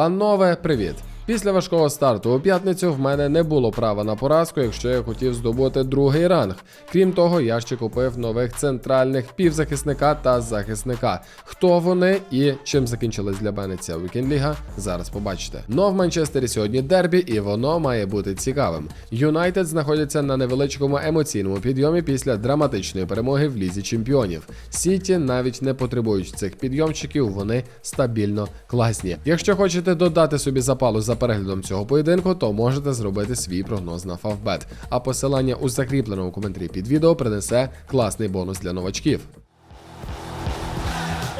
Панове, привіт! Після важкого старту у п'ятницю в мене не було права на поразку, якщо я хотів здобути другий ранг. Крім того, я ще купив нових центральних півзахисника та захисника. Хто вони і чим закінчилась для мене ця вікенд-ліга, зараз побачите. Но в Манчестері сьогодні дербі, і воно має бути цікавим. Юнайтед знаходиться на невеличкому емоційному підйомі після драматичної перемоги в лізі чемпіонів. Сіті навіть не потребують цих підйомчиків, вони стабільно класні. Якщо хочете додати собі запалу за переглядом цього поєдинку, то можете зробити свій прогноз на Фавбет. А посилання у закріпленому коментарі під відео принесе класний бонус для новачків.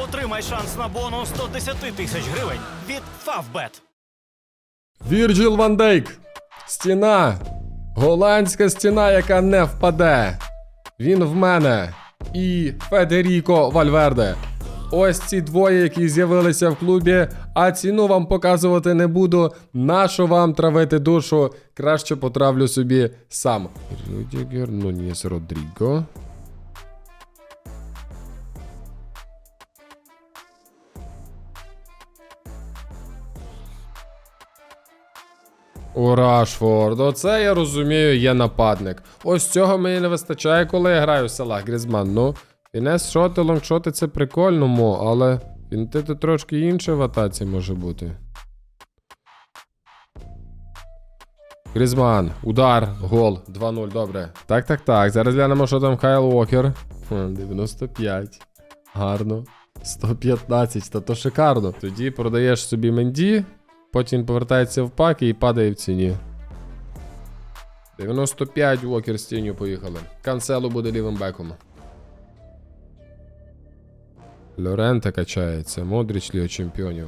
Отримай шанс на бонус 110 тисяч гривень від Favbet. Вірджил Ван Дейк. Стіна. Голландська стіна, яка не впаде. Він в мене. І Федеріко Вальверде. Ось ці двоє, які з'явилися в клубі, а ціну вам показувати не буду. Нащо вам травити душу? Краще потравлю собі сам. Рюдігер Нуніс Родріго. О, Рашфорд, оце я розумію, є нападник. Ось цього мені не вистачає, коли я граю в селах Грізман. Ну, фінес шоти, лонгшоти це прикольно, мо, але він ти тут трошки інше в атаці може бути. Грізман, удар, гол, 2-0, добре. Так, так, так. Зараз глянемо, що там Хайл Уокер. 95. Гарно. 115, та то шикарно. Тоді продаєш собі Менді, потім повертається в пак і падає в ціні. 95 Уокер з тінню поїхали. Канцело буде лівим беком. Лоренте качається. Модріч Ліо чемпіонів.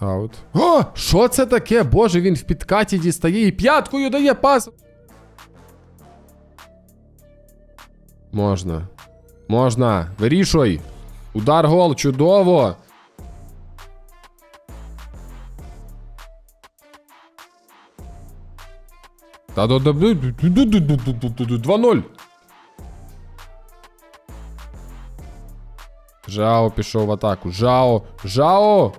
Аут. О! Що це таке? Боже, він в підкаті дістає і п'яткою дає пас. Можна. Можна. Вирішуй. Удар гол, чудово. Та до 2-0. Жао пішов в атаку. Жао. Жао.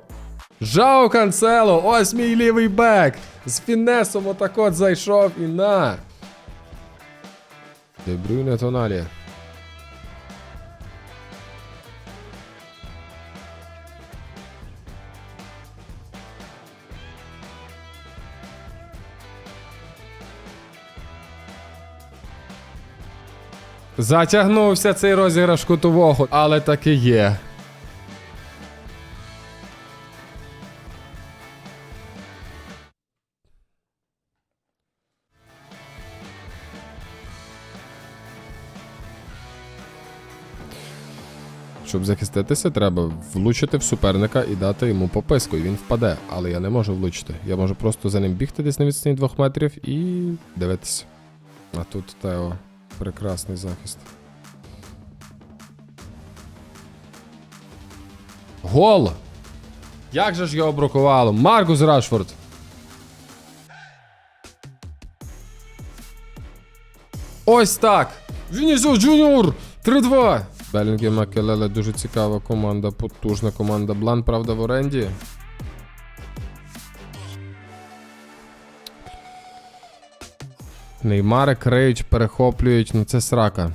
Жао Канцело. Ось мій лівий бек. З фінесом отак от зайшов і на. Дебрюйне Тоналі. Затягнувся цей розіграш кутового, але таки є. Щоб захиститися, треба влучити в суперника і дати йому пописку, і він впаде. Але я не можу влучити. Я можу просто за ним бігти десь на відстані двох метрів і дивитися. А тут Тео. Прекрасний захист. Гол! Як же ж його бракувало? Маркус Рашфорд! Ось так! Вінісіус Джуніор! 3-2! Белінгі Макелеле дуже цікава команда, потужна команда. Блан, правда, в оренді. Неймари криють, перехоплюють, ну це срака.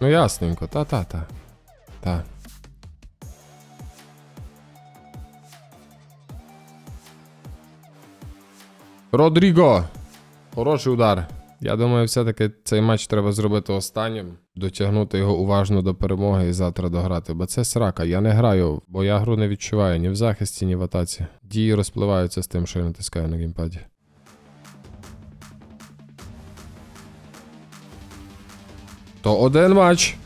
Ну ясненько, та-та-та. Та. Родріго! Хороший удар. Я думаю, все-таки цей матч треба зробити останнім, дотягнути його уважно до перемоги і завтра дограти. Бо це срака. Я не граю, бо я гру не відчуваю ні в захисті, ні в атаці. Дії розпливаються з тим, що я натискаю на геймпаді. То один матч.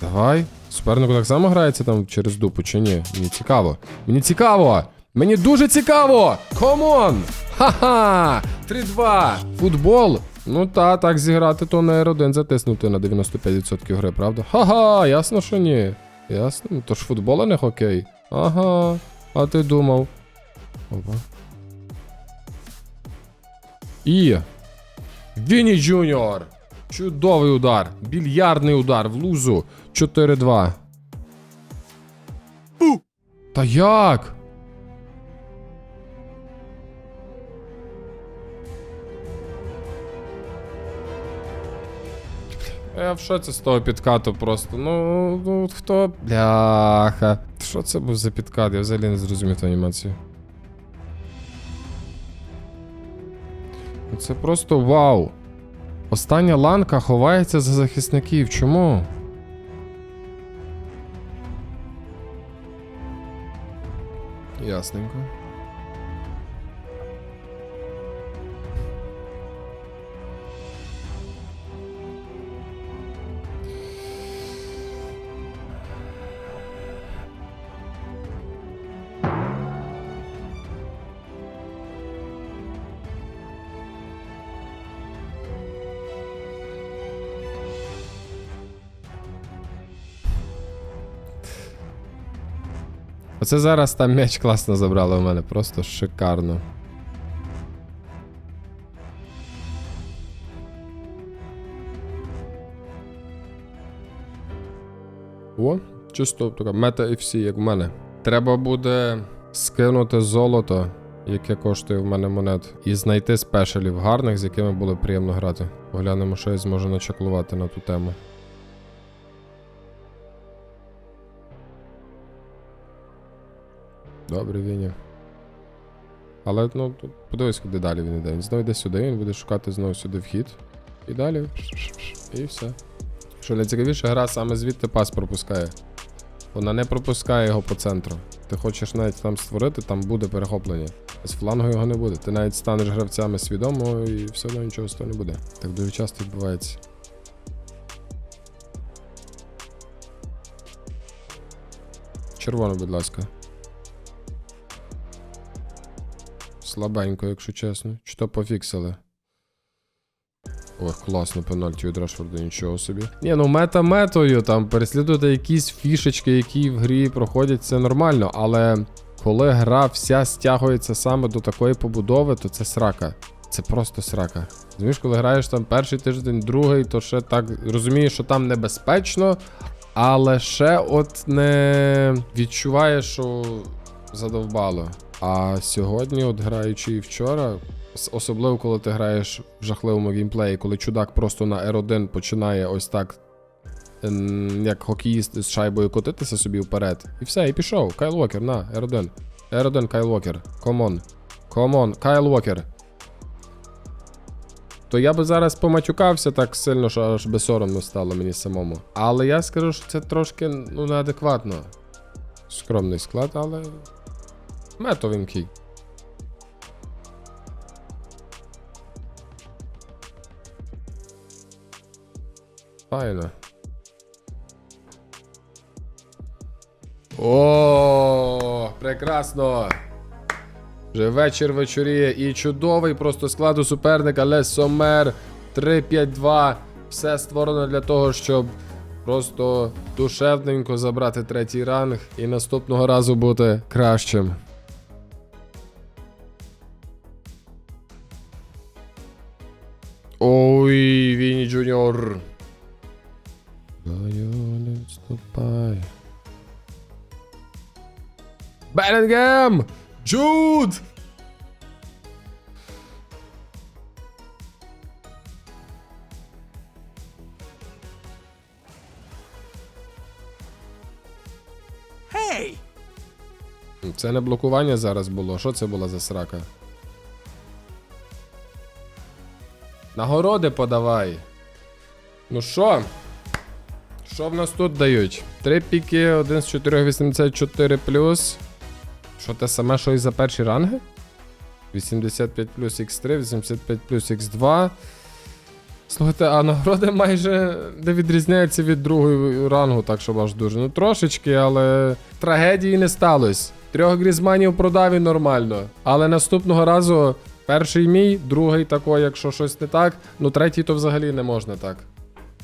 Давай. Супернику так само грається там через дупу чи ні? Мені цікаво. Мені цікаво! Мені дуже цікаво! Комон! Ха-ха! 3-2! Футбол! Ну та, так зіграти, то на R1 затиснути на 95% гри, правда? Ха-ха, ясно, що ні. Ясно, ну то ж футбол, а не хокей. Ага. А ти думав. Опа. І. Вінні Джуніор! Чудовий удар. Більярдний удар в лузу. 4-2. Та як? Я в шоці з того підкату просто. Ну, ну хто. Бляха. Що це був за підкат? Я взагалі не зрозумів ту анімацію. Це просто вау. Остання ланка ховається за захисників. Чому? Ясненько. Оце зараз там м'яч класно забрали у мене, просто шикарно. О, чисто така мета FC, як в мене. Треба буде скинути золото, яке коштує в мене монет, і знайти спешалів гарних, з якими було приємно грати. Поглянемо, що я зможу начаклувати на ту тему. Добре, Віні. Але ну, подивись, куди далі він йде. Він знову йде сюди, він буде шукати знову сюди вхід. І далі. І все. Що найцікавіше, гра саме звідти пас пропускає. Вона не пропускає його по центру. Ти хочеш навіть там створити, там буде перехоплення. З флангу його не буде. Ти навіть станеш гравцями свідомо і все одно нічого з того не буде. Так дуже часто відбувається. Червоно, будь ласка. Слабенько, якщо чесно. Чи то пофіксили? Ох, класно, пенальті від Решфорда, нічого собі. Ні, ну мета метою, там переслідувати якісь фішечки, які в грі проходять, це нормально, але коли гра вся стягується саме до такої побудови, то це срака. Це просто срака. Розумієш, коли граєш там перший тиждень, другий, то ще так розумієш, що там небезпечно, але ще от не відчуваєш, що задовбало. А сьогодні, от граючи і вчора, особливо коли ти граєш в жахливому геймплеї, коли чудак просто на R1 починає ось так, ем, як хокеїст з шайбою котитися собі вперед. І все, і пішов. Кайл Уокер, на, R1. R1 Кайл Уокер. Комон. Комон, Кайл Уокер. То я би зараз поматюкався так сильно, що аж би соромно стало мені самому. Але я скажу, що це трошки ну, неадекватно. Скромний склад, але метовенький. Файно. О, прекрасно. Вже вечір вечоріє і чудовий просто склад у суперника Лес Сомер 3-5-2. Все створено для того, щоб просто душевненько забрати третій ранг і наступного разу бути кращим. Ой, Вінні Джуніор. Даю, не відступай. Белінгем! Джуд! Гей! Це не блокування зараз було. Що це була за срака? Нагороди подавай. Ну що? Що в нас тут дають? Три піки, один з 484 плюс. Що те саме, що і за перші ранги? 85 плюс X3, 85 плюс X2. Слухайте, а нагороди майже не відрізняються від другого рангу, так що аж дуже. Ну трошечки, але трагедії не сталося. Трьох грізманів продав і нормально. Але наступного разу перший мій, другий такой, якщо щось не так, ну третій то взагалі не можна так.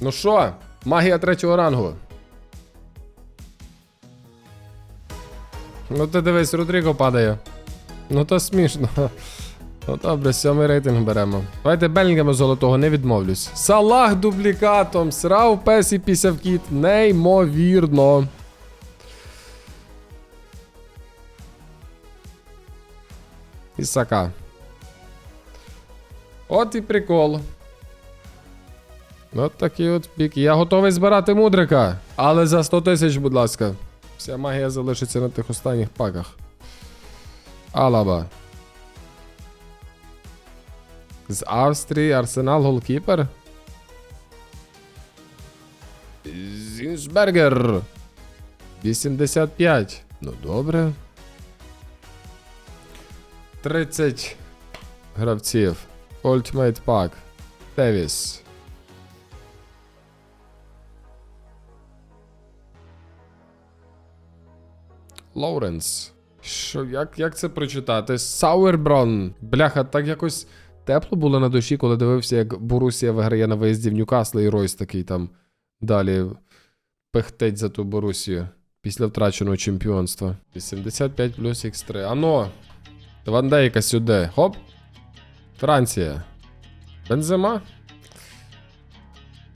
Ну що, магія третього рангу. Ну ти дивись, Родріго падає. Ну то смішно. Ну добре, сьомий рейтинг беремо. Давайте Белінгема золотого не відмовлюсь. Салах дублікатом. Срав пес і пісяв кіт. Неймовірно. Ісака. От і прикол. От такий от пік. Я готовий збирати мудрика. Але за 100 тисяч, будь ласка. Вся магія залишиться на тих останніх паках. Алаба. З Австрії Арсенал голкіпер. Зінсбергер. 85. Ну добре. 30 гравців. Ultimate Pack. Тевіс. Лоуренс. Що, як, як це прочитати? Сауерброн. Бляха, так якось тепло було на душі, коли дивився, як Борусія виграє на виїзді в Ньюкасл і Ройс такий там далі пехтеть за ту Борусію після втраченого чемпіонства. 85 плюс X3. Ано! Вандейка сюди. Хоп. Франція. Бензема.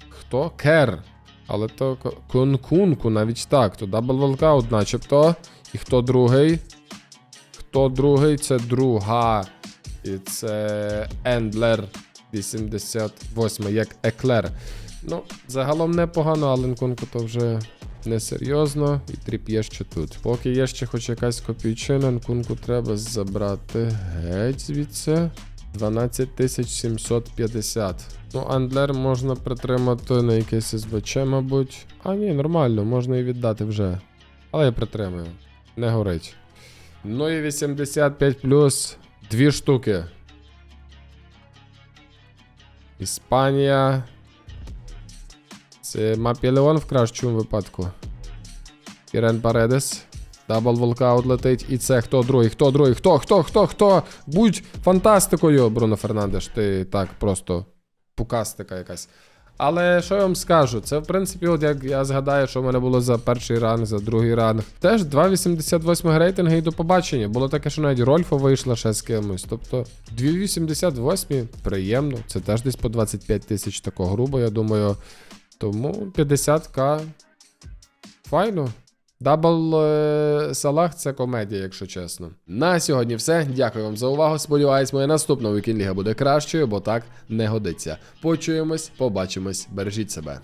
Хто? Кер. Але то ко- Кункунку навіть так. То дабл волкаут начебто. І хто другий? Хто другий? Це друга. І це Ендлер 88, як Еклер. Ну, загалом непогано, але Нкунку то вже несерйозно. І тріп'є ще тут. Поки є ще хоч якась копійчина, Нкунку треба забрати геть звідси. 12750. Ну, Андлер можна притримати на якесь СБЧ, мабуть. А ні, нормально, можна і віддати вже. Але я притримую. Не горить. Ну і 85 плюс дві штуки. Іспанія. Це Мапілеон в кращому випадку. Ірен Паредес. Дабл волкаут летить. І це хто другий? Хто другий? Хто? Хто? Хто? Хто? Будь фантастикою, Бруно Фернандеш. Ти так просто пукастика якась. Але що я вам скажу? Це, в принципі, от як я згадаю, що в мене було за перший ранг, за другий ранг. Теж 2,88 рейтинги і до побачення. Було таке, що навіть Рольфа вийшла ще з кимось. Тобто 2,88 приємно. Це теж десь по 25 тисяч тако грубо, я думаю. Тому 50к. Файно. Дабл е, Салах це комедія, якщо чесно. На сьогодні все. Дякую вам за увагу. Сподіваюсь, моя наступна вікінг-ліга буде кращою, бо так не годиться. Почуємось, побачимось, бережіть себе.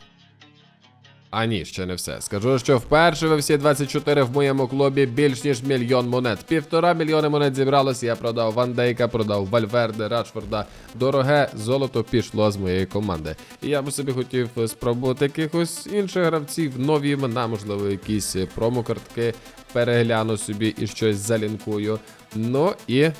А ні, ще не все. Скажу, що вперше ви всі 24 в моєму клубі більш ніж мільйон монет. Півтора мільйони монет зібралось. Я продав Ван Дейка, продав Вальверде, Рашфорда. Дороге золото пішло з моєї команди. І я би собі хотів спробувати якихось інших гравців, нові імена, можливо, якісь промокартки. Перегляну собі і щось залінкую. Ну і е,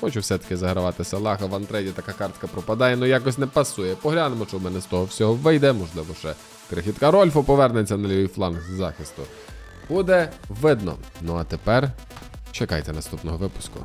хочу все-таки загравати Салаха. В антрейді така картка пропадає, ну якось не пасує. Поглянемо, що в мене з того всього вийде, можливо, ще крихітка Рольфу повернеться на лівий фланг з захисту. Буде видно. Ну а тепер чекайте наступного випуску.